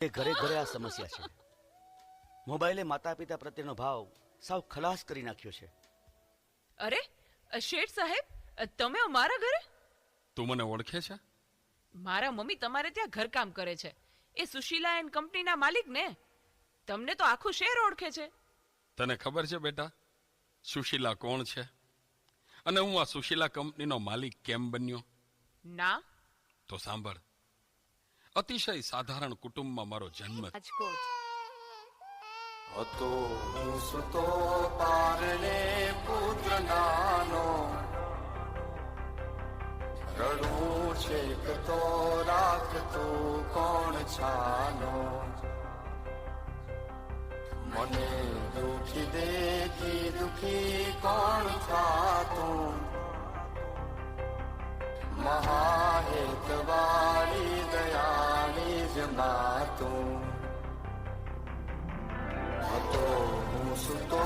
એ ઘરે ઘરે આ સમસ્યા છે. મોબાઈલે માતા પિતા પ્રત્યેનો ભાવ સાવ ખલાસ કરી નાખ્યો છે. અરે શેઠ સાહેબ તમે અમારા ઘરે? તું મને ઓળખે છે? મારા મમ્મી તમારે ત્યાં ઘરકામ કરે છે. એ સુશીલા એન્ડ કંપનીના માલિક ને. તમને તો આખું શહેર ઓળખે છે. તને ખબર છે બેટા? સુશીલા કોણ છે? અને હું આ સુશીલા કંપનીનો માલિક કેમ બન્યો? ના. તો સાંભળ. અતિશય સાધારણ કુટુંબમાં મારો જન્મ રાજકોટ. હતો હું સુતો પારણે પુત્ર નાનો. રડું છેક તો રાખતું કોણ છાનો? મને દુખી દેખી દુખી કોણ થાતું? મહાહેતવાળી માતું. હતો હું સુતો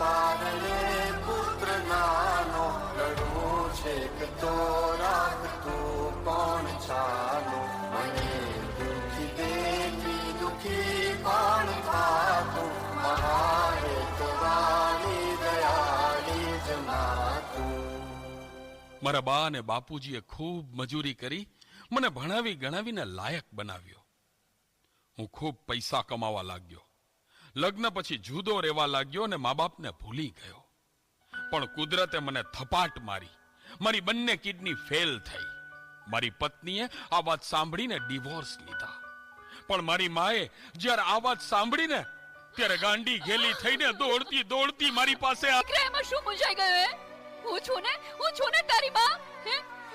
પારણે પુત્ર નાનો રડું છે કે તો રાખતું કોણ ચાલો. મને દુખી દેખી દુખી કોણ થાતું મહાહેતવાળી દયાળી જમાતું. મારા બા અને બાપુજીએ ખૂબ મજૂરી કરી, મને ભણાવી ગણાવીને લાયક બનાવ્યો. હું ખૂબ પૈસા કમાવા લાગ્યો. લગ્ન પછી જુદો રહેવા લાગ્યો અને મા બાપને ભૂલી ગયો. પણ કુદરતે મને થપાટ મારી. મારી બંને કિડની ફેલ થઈ. મારી પત્નીએ આ વાત સાંભળીને ડિવોર્સ લીધા. પણ મારી માએ જ્યારે આ વાત સાંભળીને ત્યારે ગાંડી ઘેલી થઈને દોડતી દોડતી મારી પાસે આ શું મૂંઝાઈ ગયો, હે? હું છું ને, હું છું ને તારી માં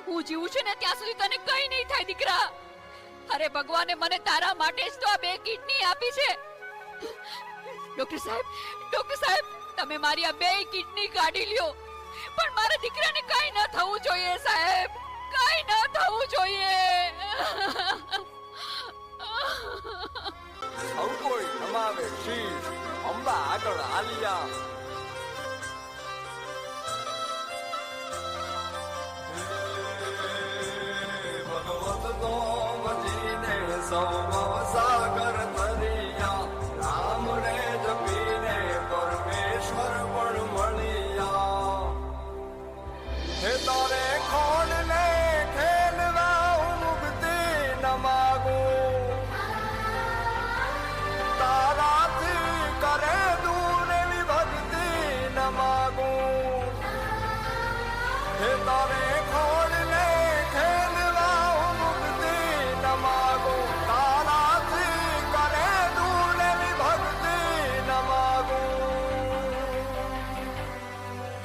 હું જીવું છું ને ત્યાં સુધી તને કઈ નહીં થાય, દીકરા. અરે ભગવાને, મને તારા માટે જ તો આ બે કિડની આપી છે. ડોક્ટર સાહેબ ડોક્ટર સાહેબ, તમે મારી આ બે કિડની કાઢી લ્યો. પણ મારા દીકરાને કઈ ન થવું જોઈએ, સાહેબ. કઈ ન થવું જોઈએ. સૌ કોઈ નમાવે શીશ અંબા આગળ આલિયા So what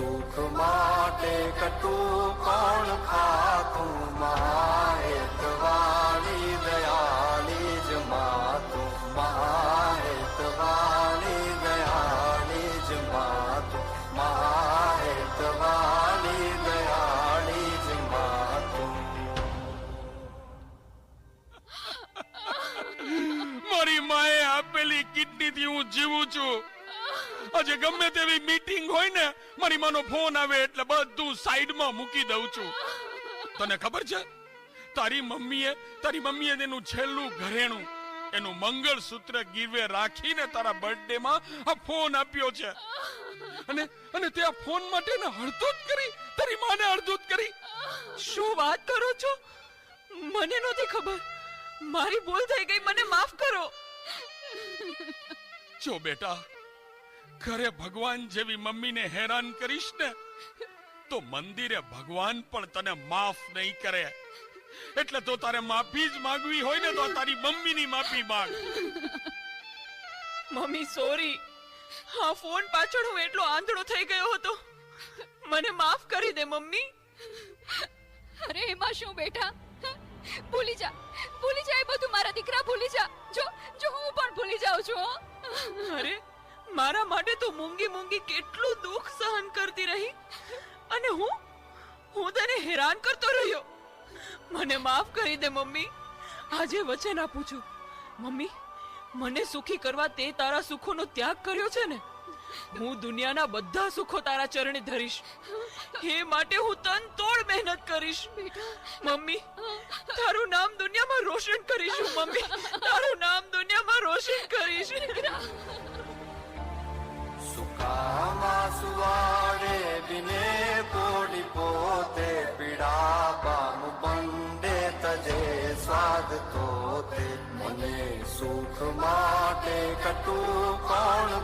સુખ માટે કટું કોણ ખાતું મહાહેતવાળી દયાળી જ માતું મહાહેતવાળી દયાળી જ માતું મહાહેતવાળી દયાળી જ માતું. મારી માએ આપેલી કિડની થી હું જીવું છું. આજે ગમે તેવી મીટિંગ હોય ને, મારી માનો ફોન આવે એટલે બધું સાઈડમાં મૂકી દઉં છું. તને ખબર છે? તારી મમ્મીએ તારી મમ્મીએ તેનું છેલ્લું ઘરેણું, એનું મંગળસૂત્ર ગીરવે રાખીને તારા બર્થડે માં આ ફોન આપ્યો છે. અને અને તે આ ફોન માટે ને હળદૂત કરી, તારી માને હળદૂત કરી. શું વાત કરો છો? મને નહોતી ખબર. મારી ભૂલ થઈ ગઈ, મને માફ કરો. જો બેટા ઘરે ભગવાન જેવી મમ્મીને હેરાન કરીશ ને તો મંદિરે ભગવાન પણ તને માફ નહીં કરે. એટલે તો તારે માફી જ માંગવી હોય ને તો તારી મમ્મીની માફી માંગ. Mummy sorry. હા ફોન પાછળ હું એટલો આંધળો થઈ ગયો હતો. મને માફ કરી દે મમ્મી. અરે એમાં શું બેટા? ભૂલી જા. ભૂલી જા એ બધું મારા દીકરા ભૂલી જા. જો જો હું પણ ભૂલી જાઉં છું હો. અરે મારા માટે તો મૂંગી મૂંગી કેટલું દુઃખ સહન કરતી રહી. અને હું હું તને હેરાન કરતો રહ્યો. મને માફ કરી દે મમ્મી. આજે વચન આપું છું. મમ્મી મને સુખી કરવા તે તારા સુખોનો ત્યાગ કર્યો છે ને? હું દુનિયાના બધા સુખો તારા ચરણે ધરીશ. એ માટે હું તન તોડ મહેનત કરીશ. મમ્મી તારું નામ દુનિયામાં રોશન કરીશ મમ્મી. તારું નામ દુનિયામાં રોશન કરીશ. पीडा बानुपण्डे तजे स्वाद तो दे मने सुख मा कटुपण